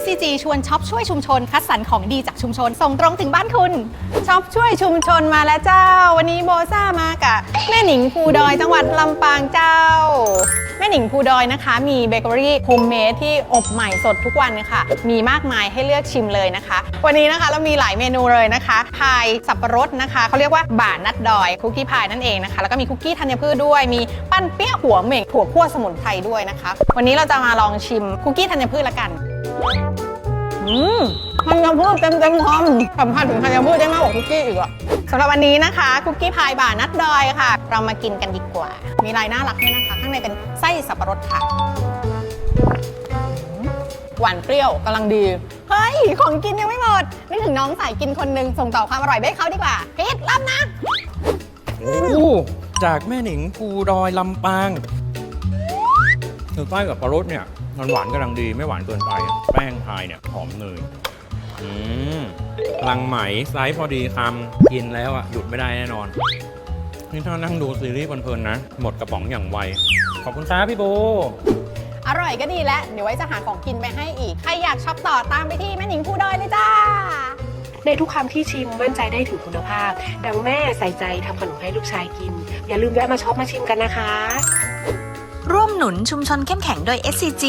SCG ชวนช็อปช่วยชุมชน คัดสรรของดีจากชุมชน ส่งตรงถึงบ้านคุณ ช็อปช่วยชุมชนมาแล้วเจ้า วันนี้โบซ่ามากับแม่หนิงภูดอยจังหวัดลำปางเจ้า ม่หนิงภูดอยนะคะ มีเบเกอรี่โฮมเมดที่อบใหม่สดทุกวันค่ะ มีมากมายให้เลือกชิมเลยนะคะ วันนี้นะคะเรามีหลายเมนูเลยนะคะพายสับปะรดนะคะเขาเรียกว่าบานัดดอยคุกกี้พายนั่นเองนะคะ แล้วก็มีคุกกี้ธัญพืชด้วย มีปั้นเปี้ยหัวเหม่งถั่วคั่วสมุนไพรด้วยนะคะ วันนี้เราจะมาลองชิมคุกกี้ธัญพืชละกันอืม ธัญพืชเต็มเต็มๆคำสัมผัสถึงธัญพืชได้มากกว่าคุกกี้อีกอะสำหรับวันนี้นะคะ คุกกี้พายบ่านัดดอยค่ะ เรามากินกันดีกว่า มีลายน่ารักด้วยนะคะ ข้างในเป็นไส้สับปะรดค่ะ หวานเปรี้ยวกำลังดี เฮ้ย ของกินยังไม่หมดนึกถึงน้องสายกินคนนึงส่งต่อความอร่อยไปให้เขาดีกว่าพีทรับนะโอ้จากแม่หนิงภูดอยลำปางคือไส้กับปลารสเนี่ยมันหวานกำลังดีไม่หวานเกินไป แป้งพายเนี่ยหอมเนย อืมพลังไหมไซส์พอดีคำกินแล้วอะ หยุดไม่ได้แน่นอน นี่ถ้านั่งดูซีรีส์เพลินๆนะ หมดกระป๋องอย่างไว ขอบคุณครับพี่โบ อร่อยก็ดีแล้วเดี๋ยวไว้จะหาของกินไปให้อีก ใครอยากช็อปต่อตามไปที่แม่หนิงผู้ดอยเลยจ้า ในทุกคำที่ชิมมั่นใจได้ถึงคุณภาพ ดังแม่ใส่ใจทำขนมให้ลูกชายกิน อย่าลืมแวะมาช็อปมาชิมกันนะคะ ร่วมหนุนชุมชนเข้มแข็งโดย SCG